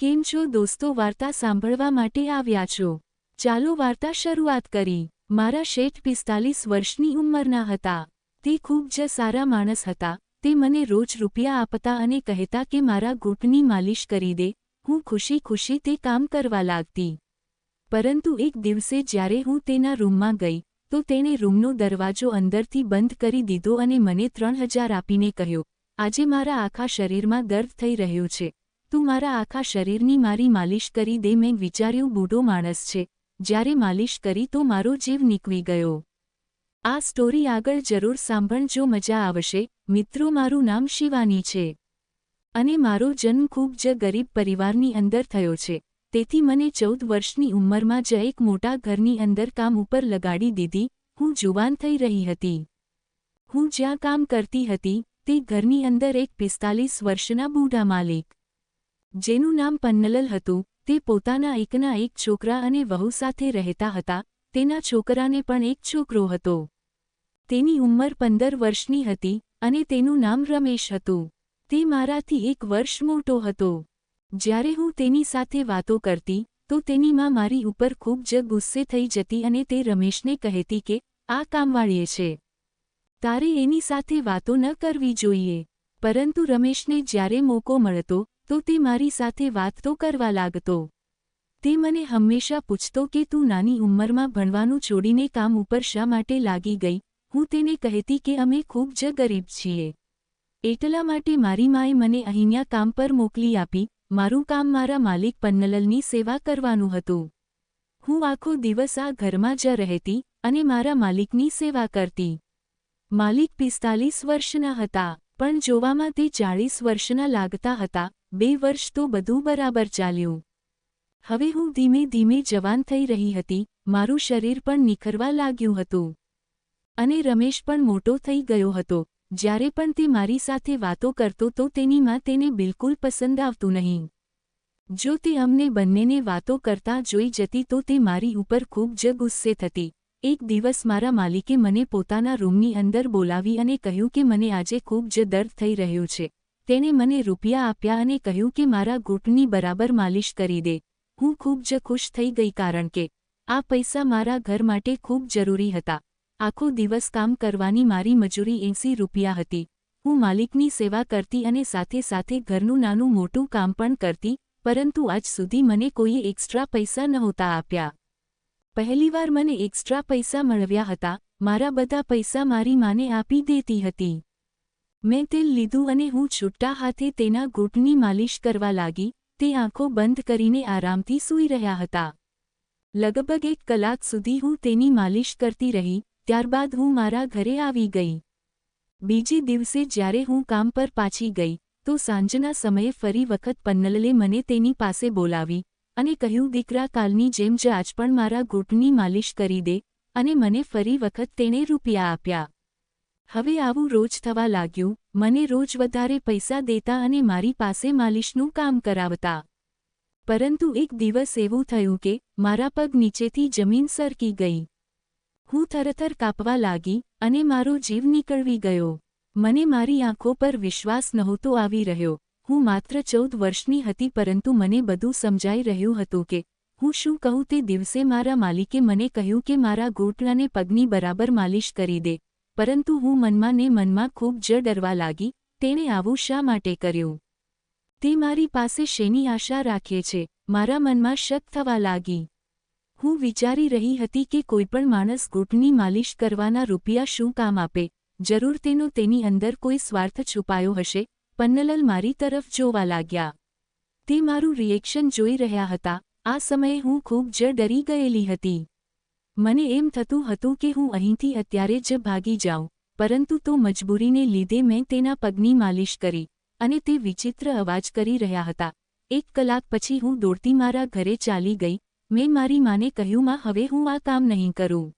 કેમ છો દોસ્તો? વાર્તા સાંભળવા માટે આવ્યા છો. ચાલો વાર્તા શરૂઆત કરી. મારા શેઠ પિસ્તાલીસ વર્ષની ઉંમરના હતા. તે ખૂબ જ સારા માણસ હતા. તે મને રોજ રૂપિયા આપતા અને કહેતા કે મારા ઘૂંટની માલિશ કરી દે. હું ખુશી ખુશી તે કામ કરવા લાગતી. પરંતુ એક દિવસે જ્યારે હું તેના રૂમમાં ગઈ, તો તેણે રૂમનો દરવાજો અંદરથી બંધ કરી દીધો અને મને ત્રણ હજાર આપીને કહ્યો, આજે મારા આખા શરીરમાં દર્દ થઈ રહ્યો છે. તું મારા આખા શરીરની મારી માલિશ કરી દે. મેં વિચાર્યું, બૂઢો માણસ છે. જ્યારે માલિશ કરી તો મારો જીવ નીકળી ગયો. આ સ્ટોરી આગળ જરૂર સાંભળજો મજા આવશે. મિત્રો, મારું નામ શિવાની છે અને મારો જન્મ ખૂબ જ ગરીબ પરિવારની અંદર થયો છે. તેથી મને ચૌદ વર્ષની ઉંમરમાં જ એક મોટા ઘરની અંદર કામ ઉપર લગાડી દીધી. હું જુવાન થઈ રહી હતી. હું જ્યાં કામ કરતી હતી તે ઘરની અંદર એક પિસ્તાલીસ વર્ષના બૂઢા માલિક જેનું નામ પન્નલલ હતું, તે પોતાના એકના એક છોકરા અને વહુ સાથે રહેતા હતા, તેના છોકરાને પણ એક છોકરો હતો. તેની ઉંમર પંદર વર્ષની હતી અને તેનું નામ રમેશ હતું. તે મારાથી એક વર્ષ મોટો હતો. જ્યારે હું તેની સાથે વાતો કરતી, તો તેની માં મારી ઉપર ખૂબ જ ગુસ્સે થઈ જતી અને તે રમેશને કહેતી કે, આ કામવાળીએ છે. તારે એની સાથે વાતો ન કરવી જોઈએ. પરંતુ રમેશને જ્યારે મોકો મળતો તો તે મારી સાથે વાત તો કરવા લાગતો. તે મને હંમેશા પૂછતો કે તું નાની ઉંમરમાં ભણવાનું છોડીને કામ ઉપર શા માટે લાગી ગઈ? હું તેને કહેતી કે અમે ખૂબ જ ગરીબ છીએ. એટલા માટે મારી માએ મને અહીંયા કામ પર મોકલી આપી, મારું કામ મારા માલિક પન્નલલની સેવા કરવાનું હતું. હું આખો દિવસ આ ઘરમાં જ રહેતી અને મારા માલિકની સેવા કરતી. માલિક પિસ્તાલીસ વર્ષના હતા, પણ જોવામાં તે ચાળીસ વર્ષના લાગતા હતા બે વર્ષ તો બધું બરાબર ચાલ્યું. હવે હું ધીમે ધીમે જવાન થઈ રહી હતી, મારું શરીર પણ નિખરવા લાગ્યું હતું. અને રમેશ પણ મોટો થઈ ગયો હતો, જ્યારે પણ તે મારી સાથે વાતો કરતો તો તેની માં તેને બિલકુલ પસંદ આવતું નહીં. જો તે અમને બંનેને વાતો કરતા જોઈ જતી તો તે મારી ઉપર ખૂબ જ ગુસ્સે થતી. એક દિવસ મારા માલિકે મને પોતાના રૂમની અંદર બોલાવી અને કહ્યું કે મને આજે ખૂબ જ દર્દ થઈ રહ્યો છે. તેણે મને રૂપિયા આપ્યા અને કહ્યું કે મારા ઘૂંટની બરાબર માલિશ કરી દે. હું ખૂબ જ ખુશ થઈ ગઈ કારણ કે આ પૈસા મારા ઘર માટે ખૂબ જરૂરી હતા. આખો દિવસ કામ કરવાની મારી મજૂરી એંસી રૂપિયા હતી. હું માલિકની સેવા કરતી અને સાથે સાથે ઘરનું નાનું મોટું કામ પણ કરતી, પરંતુ આજ સુધી મને કોઈએ એક્સ્ટ્રા પૈસા નહોતા આપ્યા. પહેલીવાર મને એક્સ્ટ્રા પૈસા મળવ્યા હતા. મારા બધા પૈસા મારી માને આપી દેતી હતી. મેં તેલ લીધું અને હું છૂટ્ટા હાથે તેના ઘૂંટની માલિશ કરવા લાગી, તે આંખો બંધ કરીને આરામથી સૂઈ રહ્યા હતા. લગભગ એક કલાક સુધી હું તેની માલિશ કરતી રહી, ત્યારબાદ હું મારા ઘરે આવી ગઈ. બીજી દિવસે જ્યારે હું કામ પર પાછી ગઈ, તો સાંજના સમયે ફરી વખત પન્નલલે મને તેની પાસે બોલાવી અને કહ્યું, દીકરા, કાલની જેમ જ આજ પણ મારા ઘૂંટની માલિશ કરી દે અને મને ફરી વખત તેણે રૂપિયા આપ્યા. હવે આવું રોજ થવા લાગ્યું, મને રોજ વધારે પૈસા દેતા અને મારી પાસે માલિશનું કામ કરાવતા. પરંતુ એક દિવસ એવું થયું કે, મારા પગ નીચેથી જમીન સરકી ગઈ. હું થરથર કાપવા લાગી અને મારો જીવ નીકળવી ગયો. મને મારી આંખો પર વિશ્વાસ નહોતો આવી રહ્યો. હું માત્ર ચૌદ વર્ષની હતી પરંતુ મને બધું સમજાઈ રહ્યું હતું કે, હું શું કહું તે દિવસે મારા માલિકે મને કહ્યું કે મારા ગોટલાને પગની બરાબર માલિશ કરી દે. પરંતુ હું મનમાં ને મનમાં ખૂબ જ ડરવા લાગી, તેણે આવું શા માટે કર્યું? તે મારી પાસે શેની આશા રાખે છે? મારા મનમાં શક થવા લાગી. હું વિચારી રહી હતી કે કોઈપણ માણસ ઘૂંટની માલિશ કરવાના રૂપિયા શું કામ આપે? જરૂર તેનો તેની અંદર કોઈ સ્વાર્થ છુપાયો હશે? પન્નલલ મારી તરફ જોવા લાગ્યા. તે મારું રિએક્શન જોઈ રહ્યા હતા. આ સમયે હું ખૂબ જ ડરી ગયેલી હતી. મને એમ થતું હતું કે હું અહીંથી અત્યારે જ ભાગી જાઉં, પરંતુ તો મજબૂરીને લીધે મેં તેના પગની માલિશ કરી અને તે વિચિત્ર અવાજ કરી રહ્યા હતા. એક કલાક પછી હું દોડતી મારા ઘરે ચાલી ગઈ, મેં મારી માને કહ્યું, માં, હવે હું આ કામ નહીં કરું.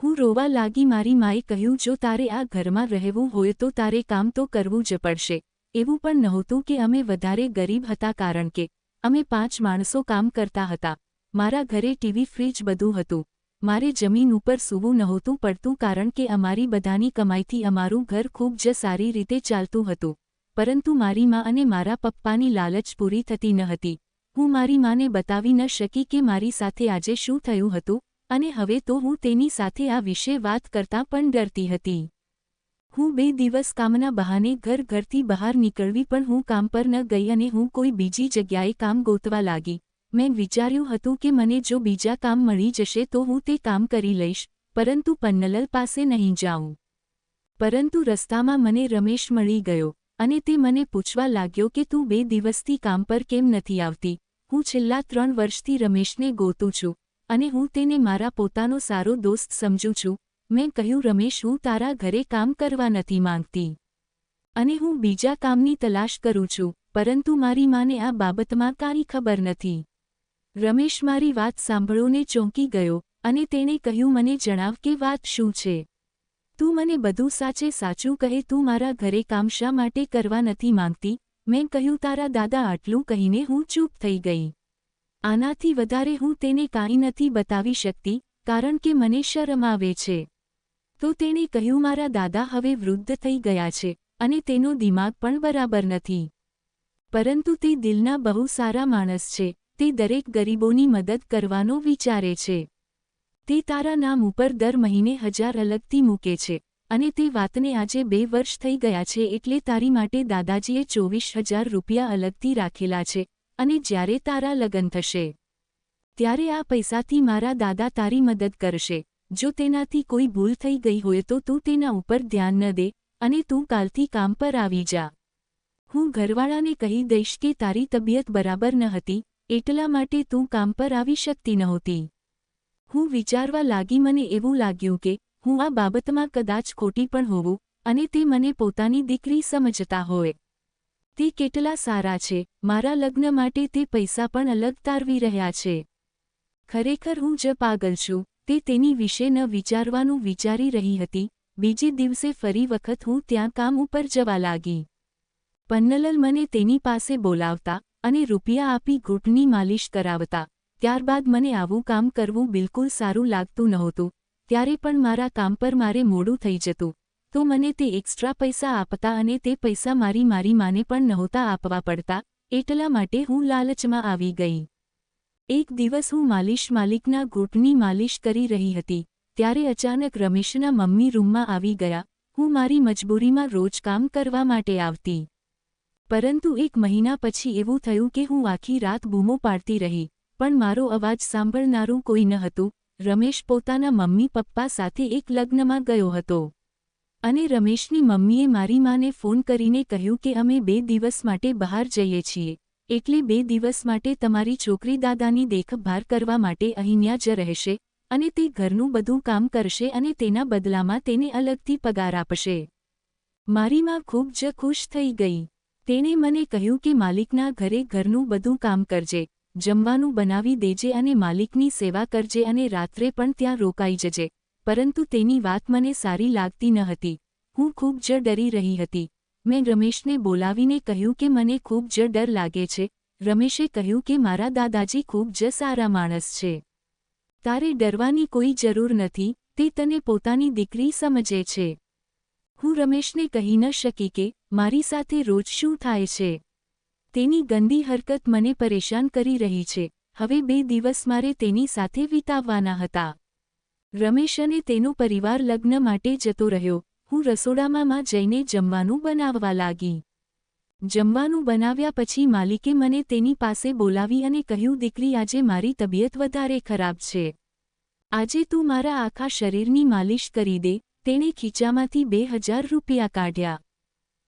હું રોવા લાગી મારી માએ કહ્યું, જો તારે આ ઘરમાં રહેવું હોય તો તારે કામ તો કરવું જ પડશે. એવું પણ નહોતું કે અમે વધારે ગરીબ હતા કારણ કે અમે પાંચ માણસો કામ કરતા હતા. મારા ઘરે ટીવી, ફ્રીજ બધું હતું. મારે જમીન ઉપર સૂવું નહોતું પડતું કારણ કે અમારી બધાની કમાઈથી અમારું ઘર ખૂબ જ સારી રીતે ચાલતું હતું. પરંતુ મારી મા અને મારા પપ્પાની લાલચ પૂરી થતી ન હતી. હું મારી માને બતાવી ન શકી કે મારી સાથે આજે શું થયું હતું, અને હવે તો હું તેની સાથે આ વિશે વાત કરતાં પણ ડરતી હતી. હું બે દિવસ કામના બહાને ઘર ઘરથી બહાર નીકળવી પણ હું કામ પર ન ગઈ અને હું કોઈ બીજી જગ્યાએ કામ ગોતવા લાગી. મેં વિચાર્યું હતું કે મને જો બીજા કામ મળી જશે તો હું તે કામ કરી લઈશ, પરંતુ પન્નલલ પાસે નહીં જાઉં. પરંતુ રસ્તામાં મને રમેશ મળી ગયો અને તે મને પૂછવા લાગ્યો કે તું બે દિવસથી કામ પર કેમ નથી આવતી? હું છેલ્લા ત્રણ વર્ષથી રમેશને ગોતું છું અને હું તેને મારા પોતાનો સારો દોસ્ત સમજું છું. મેં કહ્યું, રમેશ, હું તારા ઘરે કામ કરવા નથી માંગતી. અને હું બીજા કામની તલાશ કરું છું, પરંતુ મારી માને આ બાબતમાં કાંઈ ખબર નથી. રમેશ મારી વાત સાંભળોને ચોંકી ગયો અને તેણે કહ્યું, મને જણાવ કે વાત શું છે? તું મને બધું સાચે સાચું કહે, તું મારા ઘરે કામ શા માટે કરવા નથી માંગતી? મેં કહ્યું, તારા દાદા આટલું કહીને હું ચૂપ થઈ ગઈ. આનાથી વધારે હું તેને કાંઈ નથી બતાવી શકતી, કારણ કે મને શરમ આવે છે. તો તેણે કહ્યું, મારા દાદા હવે વૃદ્ધ થઈ ગયા છે અને તેનો દિમાગ પણ બરાબર નથી. પરંતુ તે દિલના બહુ સારા માણસ છે. તે દરેક ગરીબોની મદદ કરવાનો વિચારે છે. તે તારા નામ ઉપર દર મહિને હજાર અલગથી મૂકે છે અને તે વાતને આજે બે વર્ષ થઈ ગયા છે એટલે તારી માટે દાદાજીએ ચોવીસ હજાર રૂપિયા અલગથી રાખેલા છે અને જ્યારે તારા લગ્ન થશે, ત્યારે આ પૈસાથી મારા દાદા તારી મદદ કરશે. જો તેનાથી કોઈ ભૂલ થઈ ગઈ હોય તો તું તેના ઉપર ધ્યાન ન દે અને તું કાલથી કામ પર આવી જા. હું ઘરવાળાને કહી દઈશ કે તારી તબિયત બરાબર ન હતી એટલા માટે તું કામ પર આવી શકતી નહોતી. હું વિચારવા લાગી મને એવું લાગ્યું કે હું આ બાબતમાં કદાચ ખોટી પણ હોવું અને તે મને પોતાની દીકરી સમજતા હોય. તે કેટલા સારા છે, મારા લગ્ન માટે તે પૈસા પણ અલગ તારવી રહ્યા છે. ખરેખર હું જ પાગલ છું, તે તેની વિશે ન વિચારવાનું વિચારી રહી હતી, બીજે દિવસે ફરી વખત હું ત્યાં કામ ઉપર જવા લાગી. પન્નલલ મને તેની પાસે બોલાવતા અને રૂપિયા આપી ઘૂંટની માલિશ કરાવતા, ત્યારબાદ મને આવું કામ કરવું બિલકુલ સારું લાગતું નહોતું, ત્યારે પણ મારા કામ પર મારે મોડું થઈ જતું, તો મને તે એક્સ્ટ્રા પૈસા આપતા અને તે પૈસા મારી મારી માને પણ નહોતા આપવા પડતા, એટલા માટે હું લાલચમાં આવી ગઈ. એક દિવસ હું માલિશ માલિકના ઘૂંટની માલિશ કરી રહી હતી, ત્યારે અચાનક રમેશના મમ્મી રૂમમાં આવી ગયા, હું મારી મજબૂરીમાં રોજ કામ કરવા માટે આવતી. પરંતુ એક મહિના પછી એવું થયું કે હું આખી રાત બૂમો પાડતી રહી, પણ મારો અવાજ સાંભળનારું કોઈ ન હતું. રમેશ પોતાના મમ્મી પપ્પા સાથે એક લગ્નમાં ગયો હતો. અને રમેશની મમ્મીએ મારી માને ફોન કરીને કહ્યું કે અમે બે દિવસ માટે બહાર જઈએ છીએ, એટલે બે દિવસ માટે તમારી છોકરી દાદાની દેખભાળ કરવા માટે અહીંયા જ રહેશે, અને તે ઘરનું બધું કામ કરશે અને તેના બદલામાં તેને અલગથી પગાર આપશે. મારી માં ખૂબ જ ખુશ થઈ ગઈ. તેણે મને કહ્યું કે માલિકના ઘરે ઘરનું બધું કામ કરજે, જમવાનું બનાવી દેજે અને માલિકની સેવા કરજે અને રાત્રે પણ ત્યાં રોકાઈ જજે. પરંતુ તેની વાત મને સારી લાગતી ન હતી. હું ખૂબ જ ડરી રહી હતી. મેં રમેશને બોલાવીને કહ્યું કે મને ખૂબ જ ડર લાગે છે. રમેશે કહ્યું કે મારા દાદાજી ખૂબ જ સારા માણસ છે. તારે ડરવાની કોઈ જરૂર નથી, તે તને પોતાની દીકરી સમજે છે. હું રમેશને કહી ન શકી કે મારી સાથે રોજ શું થાય છે? તેની ગંદી હરકત મને પરેશાન કરી રહી છે. હવે બે દિવસ મારે તેની સાથે વિતાવવાના હતા. રમેશ અને તેનો પરિવાર લગ્ન માટે જતો રહ્યો. હું રસોડામાં જઈને જમવાનું બનાવવા લાગી. જમવાનું બનાવ્યા પછી માલિકે મને તેની પાસે બોલાવી અને કહ્યું, દીકરી, આજે મારી તબિયત વધારે ખરાબ છે. આજે તું મારા આખા શરીરની માલિશ કરી દે. તેણે ખીચામાંથી બે હજાર રૂપિયા કાઢ્યા.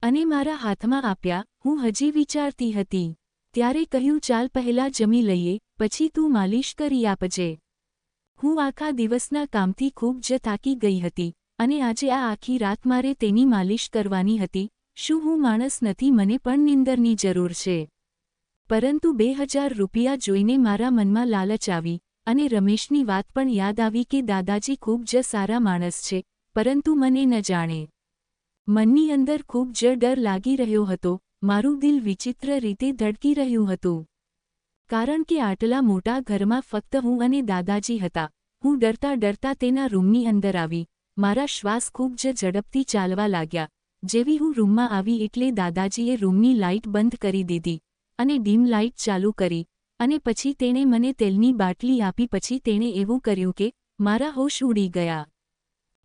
અને મારા હાથમાં આપ્યા, હું હજી વિચારતી હતી. ત્યારે કહ્યું, ચાલ પહેલાં જમી લઈએ, પછી તું માલિશ કરી આપજે. હું આખા દિવસના કામથી ખૂબ જ થાકી ગઈ હતી અને આજે આ આખી રાત મારે તેની માલિશ કરવાની હતી. શું હું માણસ નથી, મને પણ નિંદરની જરૂર છે. પરંતુ બે હજાર રૂપિયા જોઈને મારા મનમાં લાલચ આવી અને રમેશની વાત પણ યાદ આવી કે દાદાજી ખૂબ જ સારા માણસ છે, પરંતુ મને ન જાણે. મનની અંદર ખૂબ જ ડર લાગી રહ્યો હતો. મારું દિલ વિચિત્ર રીતે ધડકી રહ્યું હતું. કારણ કે આટલા મોટા ઘરમાં ફક્ત હું અને દાદાજી હતા. હું ડરતા ડરતા તેના રૂમની અંદર આવી. મારા શ્વાસ ખૂબ જ ઝડપથી ચાલવા લાગ્યા. જેવી હું રૂમમાં આવી એટલે દાદાજીએ રૂમની લાઇટ બંધ કરી દીધી અને ડીમ લાઇટ ચાલુ કરી. અને પછી તેણે મને તેલની બાટલી આપી. પછી તેણે એવું કર્યું કે મારા હોશ ઉડી ગયા.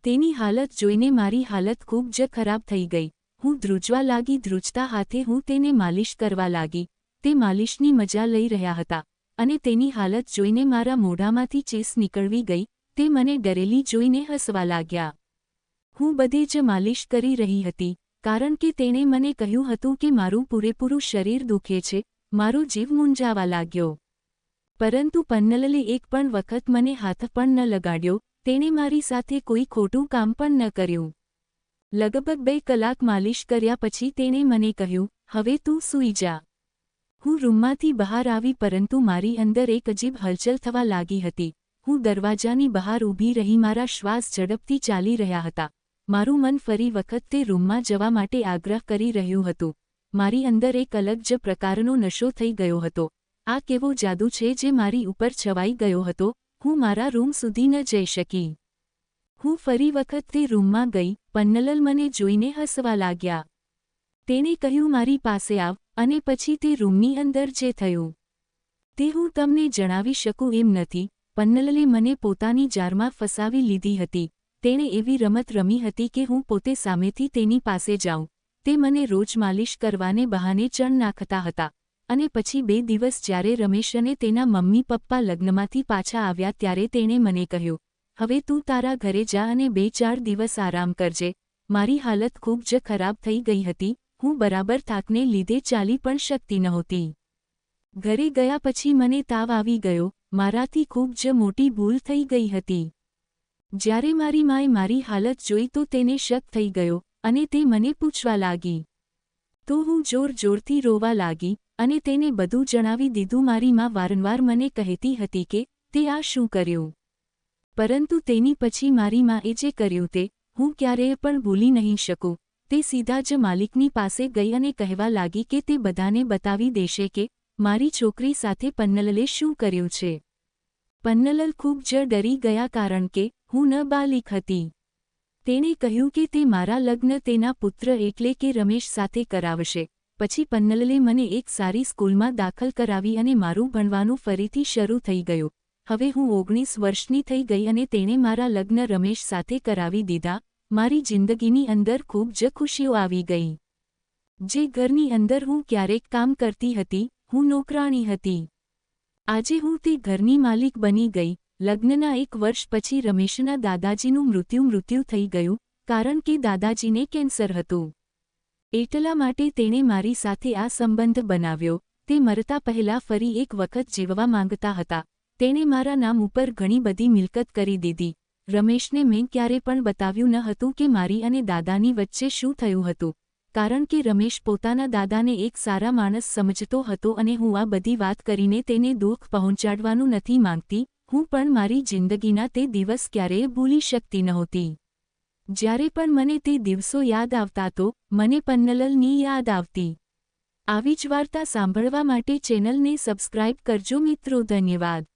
તેની હાલત જોઈને મારી હાલત ખૂબ જ ખરાબ થઈ ગઈ. હું ધ્રુજવા લાગી, ધ્રુજતા હાથે હું તેને માલિશ કરવા લાગી. તે માલિશની મજા લઈ રહ્યા હતા અને તેની હાલત જોઈને મારા મોઢામાંથી ચેસ નીકળવી ગઈ. તે મને ડરેલી જોઈને હસવા લાગ્યા. હું બધે જ માલિશ કરી રહી હતી, કારણ કે તેણે મને કહ્યું હતું કે મારું પૂરેપૂરું શરીર દુખે છે, મારો જીવ મૂંઝાવા લાગ્યો. પરંતુ પન્નલલે એક પણ વખત મને હાથ પણ ન લગાડ્યો તેણે મારી સાથે કોઈ ખોટું કામ પણ ન કર્યું. લગભગ બે કલાક માલિશ કર્યા પછી તેણે મને કહ્યું, હવે તું સૂઈ જા. હું રૂમમાંથી બહાર આવી પરંતુ મારી અંદર એક અજીબ હલચલ થવા લાગી હતી. હું દરવાજાની બહાર ઊભી રહી મારા શ્વાસ ઝડપથી ચાલી રહ્યા હતા. મારું મન ફરી વખત તે રૂમમાં જવા માટે આગ્રહ કરી રહ્યું હતું. મારી અંદર એક અલગ જ પ્રકારનો નશો થઈ ગયો હતો. આ કેવો જાદુ છે જે મારી ઉપર છવાઈ ગયો હતો? હું મારા રૂમ સુધી ન જઈ શકી. હું ફરી વખત તે રૂમમાં ગઈ, પન્નલલ મને જોઈને હસવા લાગ્યા. તેણે કહ્યું, મારી પાસે આવ, અને પછી તે રૂમની અંદર જે થયું. તે હું તમને જણાવી શકું એમ નથી. પન્નલલે મને પોતાની જારમાં ફસાવી લીધી હતી. તેણે એવી રમત રમી હતી કે હું પોતે સામેથી તેની પાસે જાઉં. તે મને રોજ માલિશ કરવાને બહાને ચણ નાખતા હતા. અને પછી બે દિવસ જ્યારે રમેશ અને તેના મમ્મી પપ્પા લગ્નમાંથી પાછા આવ્યા ત્યારે તેણે મને કહ્યું, હવે તું તારા ઘરે જા અને બે ચાર દિવસ આરામ કરજે. મારી હાલત ખૂબ જ ખરાબ થઈ ગઈ હતી. હું બરાબર થાકને લીધે ચાલી પણ શકતી નહોતી. ઘરે ગયા પછી મને તાવ આવી ગયો. મારાથી ખૂબ જ મોટી ભૂલ થઈ ગઈ હતી. જ્યારે મારી માએ મારી હાલત જોઈ તો તેને શક થઈ ગયો અને તે મને પૂછવા લાગી, તો હું જોર જોરથી રોવા લાગી? અને તેને બધું જણાવી દીધું મારી માં વારંવાર મને કહેતી હતી કે, તે આ શું કર્યું? પરંતુ તેની પછી મારી માએ જે કર્યું તે, હું ક્યારેય પણ ભૂલી નહીં શકું. તે સીધા જ માલિકની પાસે ગઈ અને કહેવા લાગી કે તે બધાને બતાવી દેશે કે, મારી છોકરી સાથે પન્નલલે શું કર્યું છે? પન્નલલ ખૂબ જ ડરી ગયા કારણ કે, હું ન બાલિક હતી. તેણે કહ્યું કે તે મારા લગ્ન તેના પુત્ર એટલે કે રમેશ સાથે કરાવશે. પછી પન્નલલે મને એક સારી સ્કૂલમાં દાખલ કરાવી અને મારું ભણવાનું ફરીથી શરૂ થઈ ગયું. હવે હું ઓગણીસ વર્ષની થઈ ગઈ અને તેણે મારા લગ્ન રમેશ સાથે કરાવી દીધા. મારી જિંદગીની અંદર ખૂબ જ ખુશીઓ આવી ગઈ. જે ઘરની અંદર હું ક્યારેક કામ કરતી હતી, હું નોકરાણી હતી. આજે હું તે ઘરની માલિક બની ગઈ. લગ્નના એક વર્ષ પછી રમેશના દાદાજીનું મૃત્યુ મૃત્યુ થઈ ગયું, કારણ કે દાદાજીને કેન્સર હતું. એટલા માટે તેણે મારી સાથે આ સંબંધ બનાવ્યો. તે મરતા પહેલા ફરી એક વખત જીવવા માંગતા હતા. તેણે મારા નામ ઉપર ઘણી બધી મિલકત કરી દીધી. રમેશને મેં ક્યારે પણ બતાવ્યું ન હતું કે મારી અને દાદાની વચ્ચે શું થયું હતું. કારણ કે રમેશ પોતાના દાદાને એક સારા માણસ સમજતો હતો અને હું આ બધી વાત કરીને તેને દુઃખ પહોંચાડવાનું નથી માંગતી. હું પણ મારી જિંદગીના તે દિવસ ક્યારેય ભૂલી શકતી નહોતી. જ્યારે પણ મને તે દિવસો યાદ આવતા તો, મને પન્નલલની યાદ આવતી. આવી જ વાર્તા સાંભળવા માટે ચેનલને સબસ્ક્રાઇબ કરજો મિત્રો, ધન્યવાદ.